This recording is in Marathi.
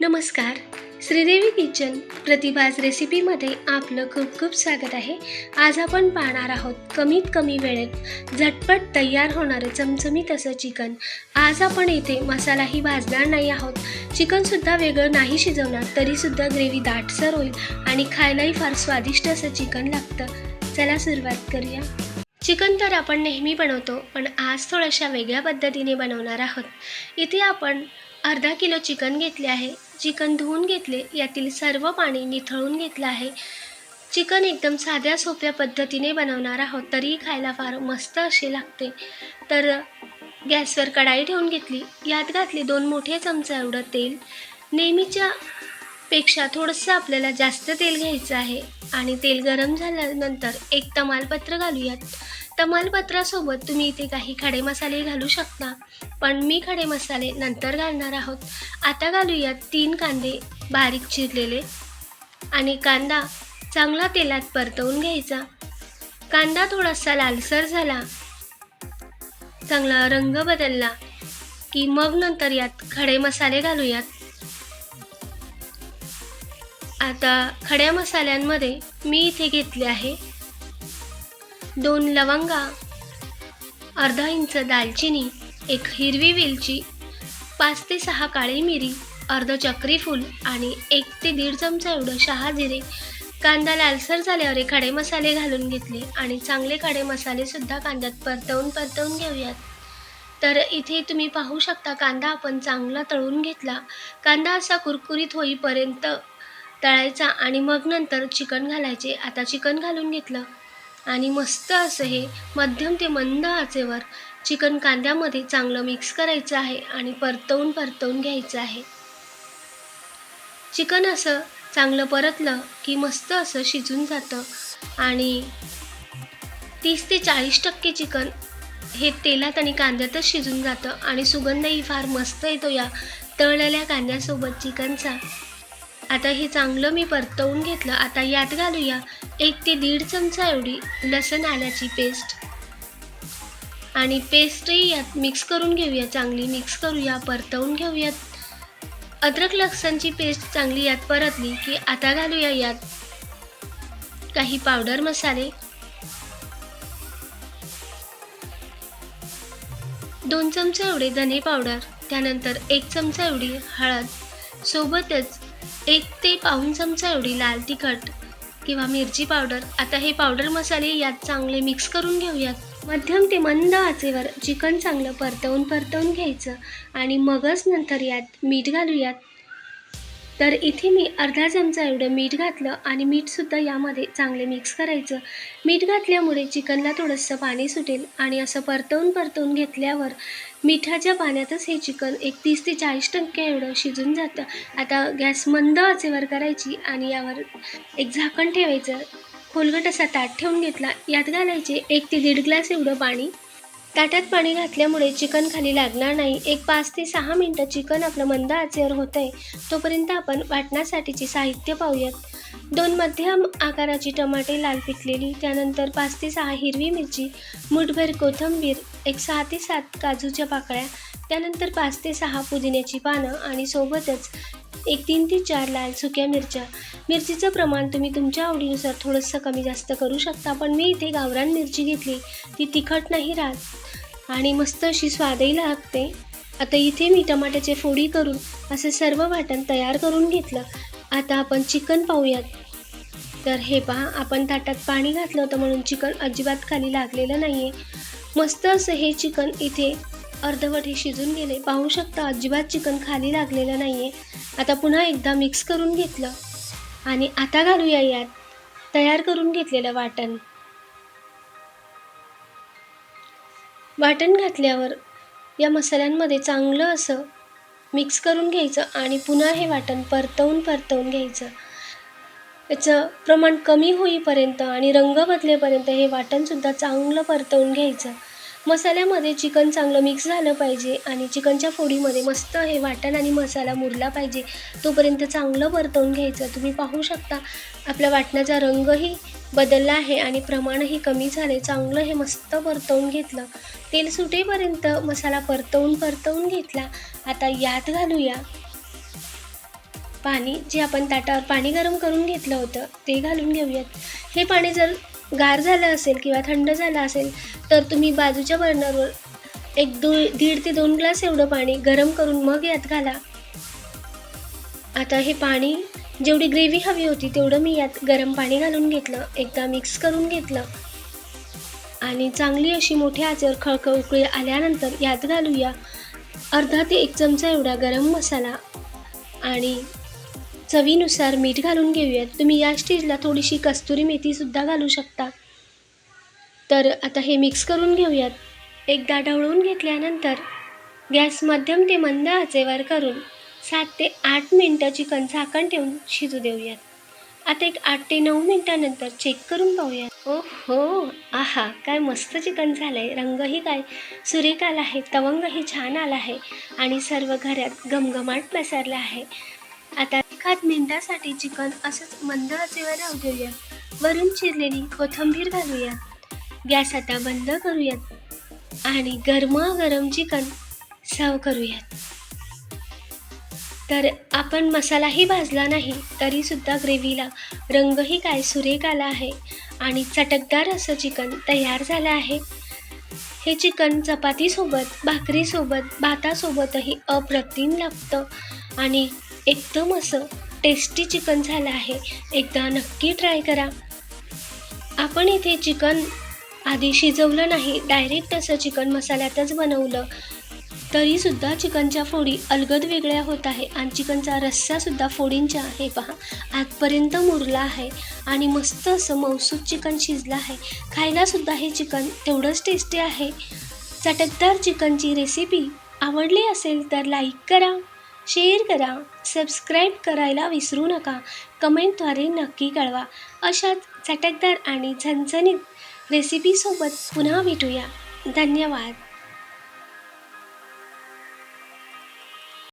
नमस्कार. श्रीदेवी किचन प्रतिभाज रेसिपीमध्ये आपलं खूप खूप स्वागत आहे. आज आपण पाहणार आहोत कमीत कमी वेळेत झटपट तयार होणारं चमचमीत असं चिकन. आज आपण इथे मसालाही भाजणार नाही आहोत. चिकनसुद्धा वेगळं नाही शिजवणार तरीसुद्धा ग्रेव्ही दाटसर होईल आणि खायलाही फार स्वादिष्ट असं चिकन लागतं. चला सुरुवात करूया. चिकन तर आपण नेहमी बनवतो पण आज थोड्याशा वेगळ्या पद्धतीने बनवणार आहोत. इथे आपण अर्धा किलो चिकन घेतले आहे. चिकन धुवून घेतले यातील सर्व पाणी निथळून घेतलं आहे. चिकन एकदम साध्या सोप्या पद्धतीने बनवणार आहोत तरीही खायला फार मस्त असे लागते. तर गॅसवर कढाई ठेवून घेतली. यात घातले दोन मोठे चमचा एवढं तेल. नेहमीच्या पेक्षा थोडंसं आपल्याला जास्त तेल घ्यायचं आहे. आणि तेल गरम झाल्यानंतर एक तमालपत्र घालूयात. तमालपत्रासोबत तुम्ही इथे काही खडे मसाले घालू शकता. पण मी खडे मसाले नंतर घालणार आहोत. आता घालूयात तीन कांदे बारीक चिरलेले आणि कांदा चांगला तेलात परतवून घ्यायचा. कांदा थोडासा लालसर झाला. चांगला रंग बदलला की मग नंतर यात खडे मसाले घालूयात. आता खड्या मसाल्यांमध्ये मी इथे घेतले आहे दोन लवंगा अर्धा इंच दालचिनी एक हिरवी वेलची पाच ते सहा काळी मिरी अर्ध चक्री फूल आणि एक ते दीड चमचा एवढं शहा जिरे. कांदा लालसर झाल्यावर खडे मसाले घालून घेतले आणि चांगले खडे मसालेसुद्धा कांद्यात परतवून परतवून घेऊयात. तर इथे तुम्ही पाहू शकता कांदा आपण चांगला तळून घेतला. कांदा असा कुरकुरीत होईपर्यंत तळायचा आणि मग नंतर चिकन घालायचे. आता चिकन घालून घेतलं. आणि मस्त असं हे मध्यम ते मंद आचेवर चिकन कांद्यामध्ये चांगलं मिक्स करायचं आहे आणि परतवून परतवून घ्यायचं आहे. चिकन असं चांगलं परतलं की मस्त असं शिजून जातं आणि तीस ते चाळीस टक्के चिकन हे तेलात आणि कांद्यातच शिजून जातं आणि सुगंधही फार मस्त येतो या तळलेल्या कांद्यासोबत चिकनचा. आता हे चांगलं मी परतवून घेतलं आता यात घालूया एक ते दीड चमचा एवढी लसण आल्याची पेस्ट आणि पेस्टही यात मिक्स करून घेऊया चांगली मिक्स करूया परतवून घेऊयात. अद्रक लसणची पेस्ट चांगली यात परतली की आता घालूया यात काही पावडर मसाले. दोन चमचे एवढे धने पावडर त्यानंतर एक चमचा एवढी हळद. सोबतच एक ते पाऊण चमचा एवढी लाल तिखट किंवा मिरची पावडर. आता हे पावडर मसाले यात चांगले मिक्स करून घेऊयात. मध्यम ते मंद आचेवर चिकन चांगलं परतवून परतवून घ्यायचं आणि मगच नंतर यात मीठ घालूयात. तर इथे मी अर्धा चमचा एवढं मीठ घातलं आणि मीठसुद्धा यामध्ये चांगले मिक्स करायचं. मीठ घातल्यामुळे चिकनला थोडंसं पाणी सुटेल आणि असं परतवून परतवून घेतल्यावर मिठाच्या पाण्यातच हे चिकन एक तीस ते चाळीस टक्के एवढं शिजून जातं. आता गॅस मंद आचेवर करायची आणि यावर एक झाकण ठेवायचं. खोलगट असा ताट ठेवून घेतला. यात घालायचे एक ते दीड ग्लास एवढं पाणी. ताटात पाणी घातल्यामुळे चिकन खाली लागणार नाही. एक पाच ते सहा मिनटं चिकन आपलं मंद आचेवर होतं आहे तोपर्यंत आपण वाटण्यासाठीचे साहित्य पाहूयात. दोन मध्यम आकाराची टमाटे लाल पिकलेली त्यानंतर पाच ते सहा हिरवी मिरची मुठभर कोथिंबीर एक सहा ते सात काजूच्या पाकळ्या त्यानंतर पाच ते सहा पुदिन्याची पानं आणि सोबतच एक तीन ते चार लाल सुक्या मिरच्या. मिरचीचं प्रमाण तुम्ही तुमच्या आवडीनुसार थोडंसं कमी जास्त करू शकता पण मी इथे गावरान मिरची घेतली. ती तिखट नाही राहत आणि मस्त अशी स्वादही लागते. आता इथे मी टमाट्याचे फोडी करून असं सर्व वाटण तयार करून घेतलं. आता आपण चिकन पाहूयात. तर हे पहा आपण ताटात पाणी घातलं होतं म्हणून चिकन अजिबात खाली लागलेलं नाही आहे मस्त असं हे चिकन इथे अर्धवट हे शिजून गेले. पाहू शकता अजिबात चिकन खाली लागलेलं नाही आहे आता पुन्हा एकदा मिक्स करून घेतलं. आणि आता घालूया यात तयार करून घेतलेलं वाटण. वाटण घातल्यावर या मसाल्यांमध्ये चांगलं असं मिक्स करून घ्यायचं आणि पुन्हा हे वाटण परतवून परतवून घ्यायचं. याचं प्रमाण कमी होईपर्यंत आणि रंग बदलेपर्यंत हे वाटणसुद्धा चांगलं परतवून घ्यायचं. मसाल्यामध्ये चिकन चांगलं मिक्स झालं पाहिजे आणि चिकनच्या फोडीमध्ये मस्त हे वाटण आणि मसाला मुरला पाहिजे. तोपर्यंत चांगलं परतवून घ्यायचं. तुम्ही पाहू शकता आपल्या वाटणाचा रंगही बदलला आहे आणि प्रमाणही कमी झाले चांगलं हे मस्त परतवून घेतलं. तेल सुटेपर्यंत मसाला परतवून परतवून घेतला. आता यात घालूया पाणी. जे आपण ताटावर पाणी गरम करून घेतलं होतं ते घालून घेऊयात. हे पाणी जर गार झालं असेल किंवा थंड झालं असेल तर तुम्ही बाजूच्या बर्नरवर एक दो दीड ते दोन ग्लास एवढं पाणी गरम करून मग यात घाला. आता हे पाणी जेवढी ग्रेव्ही हवी होती तेवढं मी यात गरम पाणी घालून घेतलं एकदा मिक्स करून घेतलं. आणि चांगली अशी मोठ्या आचेवर खळखळ उकळी आल्यानंतर यात घालूया अर्धा ते एक चमचा एवढा गरम मसाला आणि चवीनुसार मीठ घालून घेऊयात. तुम्ही या स्टेजला थोडीशी कस्तुरी मेथीसुद्धा घालू शकता. तर आता हे मिक्स करून घेऊयात. एकदा ढवळून घेतल्यानंतर गॅस मध्यम ते मंद आचेवर करून सात ते आठ मिनटं चिकन झाकण ठेवून शिजू देऊयात. आता एक आठ ते नऊ मिनटानंतर चेक करून पाहूयात. ओ हो आहा काय मस्त चिकन झालं आहे रंगही काय सुरेख आला आहे तवंगही छान आला आहे आणि सर्व घरात घमघमाट पसरला आहे. आता एखाद मिनिटासाठी चिकन असंच मंद आचेवर राहू देऊया वरून चिरलेली कोथिंबीर घालूया. गॅस आता बंद करूयात. आणि गरमागरम चिकन सर्व करूयात. तर आपण मसालाही भाजला नाही तरीसुद्धा ग्रेव्हीला रंगही काय सुरेख आला आहे आणि चटकदार असं चिकन तयार झालं आहे. हे चिकन चपातीसोबत भाकरीसोबत भातासोबतही अप्रतिम लागतं आणि एकदम असं टेस्टी चिकन झालं आहे. एकदा नक्की ट्राय करा. आपण इथे चिकन आधी शिजवलं नाही डायरेक्ट असं चिकन मसाल्यातच बनवलं. तरीसुद्धा चिकनच्या फोडी अलगद वेगळ्या होत आहे आणि चिकनचा रस्सासुद्धा फोडींचा आहे पहा. आतपर्यंत मुरला आहे आणि मस्त असं मौसूद चिकन शिजलं आहे. खायलासुद्धा हे चिकन तेवढंच टेस्टी आहे. चटकदार चिकनची रेसिपी आवडली असेल तर लाईक करा. शेअर करा सबस्क्राईब करायला विसरू नका. कमेंटद्वारे नक्की कळवा. अशाच चटकदार आणि झणझणीत रेसिपीसोबत पुन्हा भेटूया. धन्यवाद.